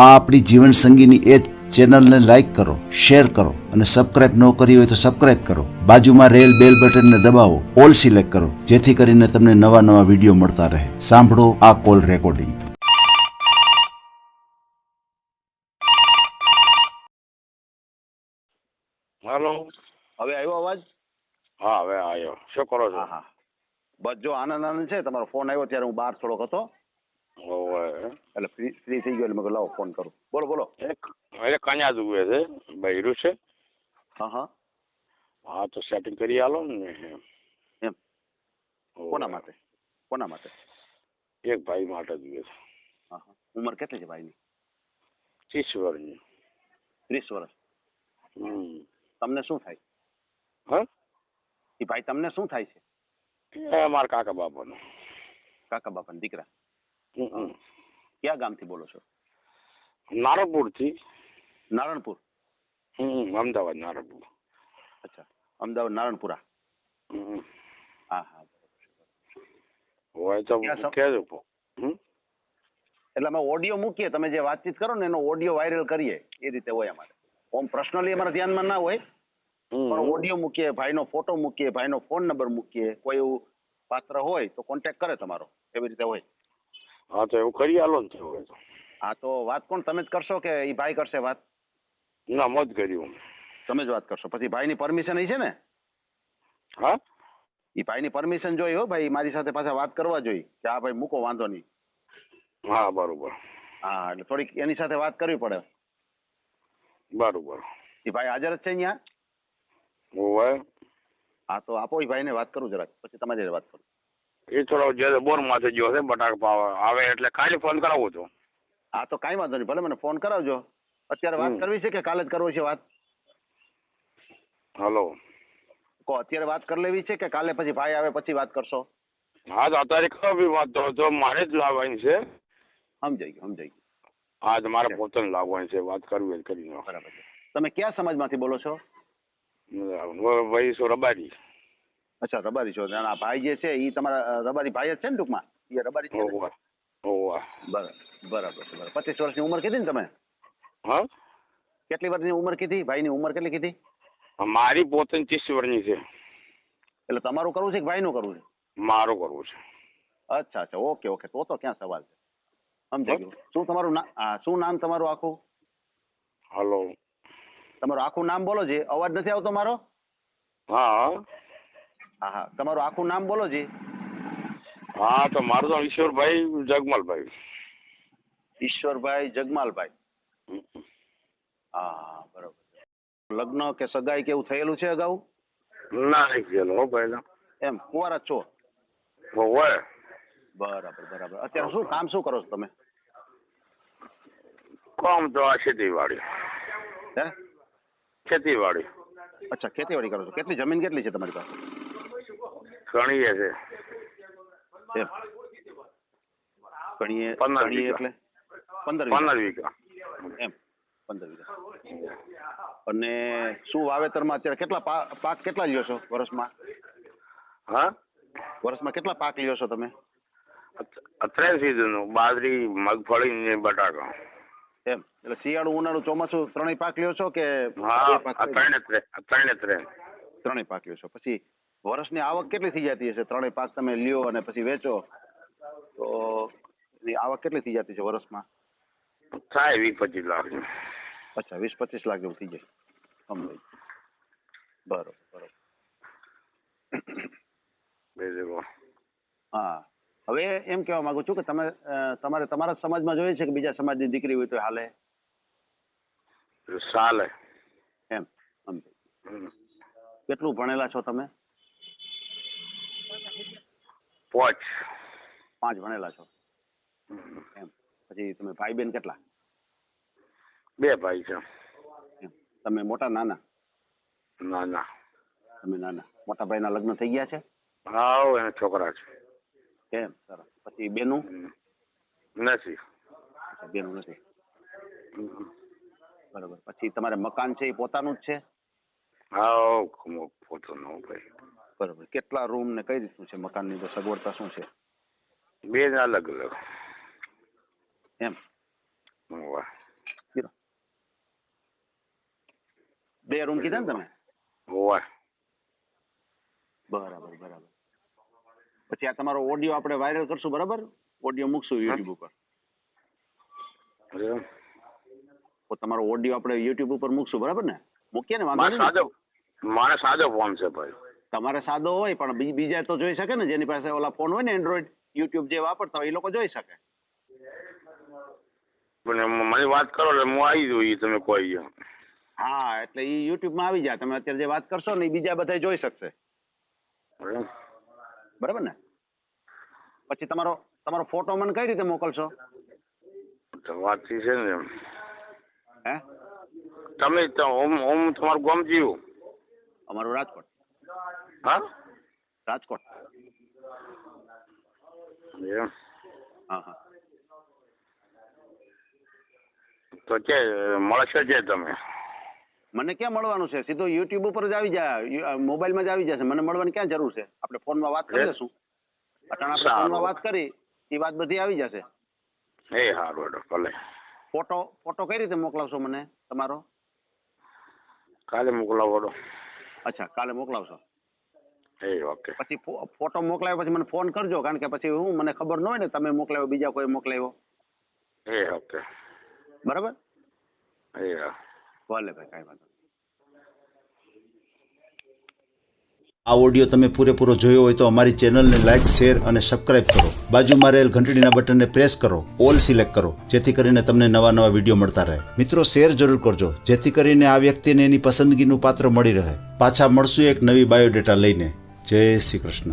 આ આપણી જીવન સંગીની એ જ ચેનલને લાઈક કરો શેર કરો અને સબસ્ક્રાઇબ ન કરી હોય તો સબસ્ક્રાઇબ કરો. બાજુમાં રેલ બેલ બટનને દબાવો ઓલ સિલેક્ટ કરો જેથી કરીને તમને નવા નવા વીડિયો મળતા રહે. સાંભળો આ કોલ રેકોર્ડિંગ હાલો હવે આવ્યો અવાજ? હા હવે આવ્યો. શું કરો છો? હા હા. બસ જો આનંદ આનંદ છે તમારો ફોન આવ્યો ત્યારે હું બહાર થોડોક હતો. ઓવે એટલે ફ્રી ફ્રી થઈ ગયો એટલે મેં લાવો ફોન કરું. બોલો બોલો. એક એટલે કન્યા જુએ છે બૈરું છે. હા હા. હા તો સેટિંગ કરી આલો ને એમ. કોના માટે? કોના માટે? એક ભાઈ માટે જુએ છે. હા હા. ઉંમર કેટલી છે ભાઈની? ત્રીસ વર્ષની. ત્રીસ વર્ષ. હમ. તમને શું થાય? હા? એ ભાઈ તમને શું થાય છે? એ મારા કાકા બાપાનો. કાકા બાપાના દીકરા. ક્યાં ગામથી બોલો છો? નારણપુરથી. નારણપુર? હમ અમદાવાદ નારણપુર. અચ્છા. અમદાવાદ નારણપુરા? હા હા. હોય તો કહેજો એટલે અમે ઓડિયો મૂકીએ. તમે જે વાતચીત કરો ને એનો ઓડિયો વાયરલ કરીએ. એ રીતે હોય અમારે. ઓમ પર્સનલી અમારા ધ્યાનમાં ના હોય પણ ઓડિયો મૂકીએ ભાઈનો ફોટો મૂકીએ ભાઈનો ફોન નંબર મૂકીએ. કોઈ એવું પાત્ર હોય તો કોન્ટેક્ટ કરે તમારો. એવી રીતે હોય. હા તો એવું કરી આલો ને તો તો હા તો વાત કોણ? તમે જ કરશો કે એ ભાઈ કરશે વાત? ના મત કર્યું તમે જ વાત કરશો. પછી ભાઈની પરમિશન છે ને? હા? એ ભાઈની પરમિશન જોઈ હો ભાઈ મારી સાથે પાછા વાત કરવા જોઈ. કે આ ભાઈ મૂકો વાંધો નહીં. હા બરોબર. હા એટલે થોડીક એની સાથે વાત કરવી પડે. બરોબર. એ ભાઈ હાજર જ છે અહીંયા હોય હા તો આપો એ ભાઈને વાત કરું જરાક. પછી તમારી વાત કરું. એ થોડો જે બોરમાંથી ગયો છે બટાકા પાવ આવે એટલે કાલે ફોન કરાવું છું. હા તો કાંઈ વાંધો નહીં ભલે મને ફોન કરાવજો. અત્યારે વાત કરવી છે કે કાલે જ કરવી છે વાત? હલો. કો અત્યારે વાત કરી લેવી છે કે કાલે પછી ભાઈ આવે પછી વાત કરશો? હા તો અત્યારે કરો બી વાત તો મારે જ લાવવાની છે. સમજાઈ ગયું સમજાઈ ગયું. હા તો મારે પોતાને લાવવાની છે વાત કરવી કરી બરાબર તમે કયા સમાજમાંથી બોલો છો? ભાઈ સો રબારી. અચ્છા રબારી છો. અને આ ભાઈ જે છે એ તમારા અ, રબારી ભાઈ જ છે ને ટૂંકમાં? એ રબારી છે ને? હોવા હોવા. બરાબર બરાબર છે બરાબર. પચીસ વર્ષની ઉંમર કીધી ને તમે? હા? કેટલી વર્ષની ઉંમર કીધી? ભાઈની ઉંમર કેટલી કીધી? મારી પોતાની ત્રીસ વર્ષની છે. એટલે તમારું કરવું છે કે ભાઈનું કરવું છે? મારું કરવું છે. અચ્છા અચ્છા. Okay okay. તો તો ક્યાં સવાલ છે? સમજાઈ ગયું. શું તમારું ના હા શું નામ તમારું આખું? હલો. તમારું આખું નામ બોલો જી. અવાજ નથી આવતો મારો? હા. હા હા તમારું આખું નામ બોલો જી. હા તો મારું નામ ઈશ્વરભાઈ જગમાલભાઈ. ઈશ્વરભાઈ જગમાલભાઈ. હા બરોબર. લગ્ન કે સગાઈ કેવું થયેલું છે અગાઉ? ના નહીં થયેલું હો પહેલા એમ કુંવારા છો? હોય. બરાબર બરાબર. અત્યારે શું કામ શું કરો છો તમે? કામ તો આ ખેતીવાડી. હે? ખેતીવાડી. અચ્છા ખેતીવાડી કરો છો. કેટલી જમીન કેટલી છે તમારી પાસે? ઘણીએ છે. એટલે? પંદર પંદર વીઘા. એમ પંદર વીઘા. અને શું વાવેતરમાં અત્યારે કેટલા પાક કેટલા લ્યો છો વર્ષમાં? હા? વર્ષમાં કેટલા પાક લ્યો છો તમે? અત્યારે સીઝન બાજરી મગફળી ને બટાકા. એમ એટલે શિયાળુ ઉનાળુ ચોમાસું ત્રણેય પાક લ્યો છો કે હા ત્રણે ત્રણ ત્રણે ત્રણ ત્રણેય પાક લ્યો છો. પછી વર્ષની આવક કેટલી થઈ જતી હશે? ત્રણેય પાક તમે લ્યો અને પછી વેચો. તો એની આવક કેટલી થઈ જતી છે વર્ષમાં? થાય વીસ પચીસ લાખ અચ્છા વીસ પચીસ લાખ જેવું થઈ જાય સમજાય. બરોબર બરોબર. હા. હવે એમ કહેવા માંગુ છું કે તમે તમારે તમારા સમાજમાં જોઈએ છે કે બીજા સમાજની દીકરી હોય તો હાલે? ચાલે એમ. કેટલું ભણેલા છો તમે? પોચ. પાંચ ભણેલા છો. એમ. પછી તમે ભાઈ બેન કેટલા? બે ભાઈ છે. તમે મોટા નાના? ના ના તમે નાના. મોટા ભાઈના લગ્ન થઈ ગયા છે? હા એના છોકરા છે. એમ સરસ. પછી બેનું? નથી. બેનું નથી. બરોબર. પછી તમારે મકાન છે એ પોતાનું જ છે? હા પોતાનો ભાઈ. બરાબર. કેટલા રૂમ ને કઈ રીતનું છે મકાનની તો સગવડતા શું છે? બે અલગ અલગ. એમ? બે રૂમ કીધા ને તમે? બરાબર બરાબર. પછી આ તમારો ઓડિયો આપણે વાયરલ કરશું બરાબર? ઓડિયો મૂકશું યુટ્યુબ ઉપર. તો તમારો ઓડિયો આપણે યુટ્યુબ ઉપર મૂકશું બરાબર ને? મૂકીએ ને વાંધો મારે સાજો ફોન છે ભાઈ. તમારે સાદો હોય પણ બીજા તો જોઈ શકે ને જેની પાસે ઓલા ફોન હોય ને એન્ડ્રોઈડ યુટ્યુબ જે વાપરતા હોય એ લોકો જોઈ શકે. પણ મારી વાત કરો એટલે હું આવી જઉં ઈ તમે કોઈ ઈ. હા એટલે એ યુટ્યુબમાં આવી જાય તમે અત્યારે જે વાત કરશો ને એ બીજા બધા જોઈ શકશે? બરાબર ને? પછી તમારો તમારો ફોટો મને કઈ રીતે મોકલશો? તો વાત ઈ છે ને એમ. હે? તમે તો ઓમ ઓમ તમારું ગામ જીવું. અમારું રાજકોટ. હા? રાજકોટ. એમ. હા હા. તો કે મળશે છે તમે. મને ક્યાં મળવાનું છે? સીધો યુટ્યુબ ઉપર જ આવી જાય મોબાઈલમાં જ આવી જશે. મને મળવાની ક્યાં જરૂર છે? આપણે ફોનમાં વાત કરી? લઈશું. અટાણે આપણે ફોનમાં વાત કરી એ વાત બધી આવી જશે. એ સારું ભલે. ફોટો ફોટો કઈ રીતે મોકલાવશો મને? તમારો? કાલે મોકલાવો અચ્છા કાલે મોકલાવશો. એ ઓકે પછી ફોટો મોકલાવ્યો પછી મને ફોન કરજો કારણ કે પછી હું મને ખબર ન હોય ને તમે મોકલાવ્યો બીજા કોઈ મોકલાવ્યો એ ઓકે બરાબર? એ ભલે ભાઈ કાંઈ વાંધો આ ઓડિયો તમે પૂરેપૂરો જોયો હોય તો અમારી ચેનલને લાઇક શેર અને સબસ્ક્રાઇબ કરો. બાજુમાં રહેલ ઘંટડીના બટનને પ્રેસ કરો ઓલ સિલેક્ટ કરો જેથી કરીને તમને નવા નવા વીડિયો મળતા રહે. મિત્રો શેર જરૂર કરજો જેથી કરીને આ વ્યક્તિને એની પસંદગીનું પાત્ર મળી રહે. પાછા મળશું એક નવી બાયોડેટા લઈને. જય શ્રી કૃષ્ણ.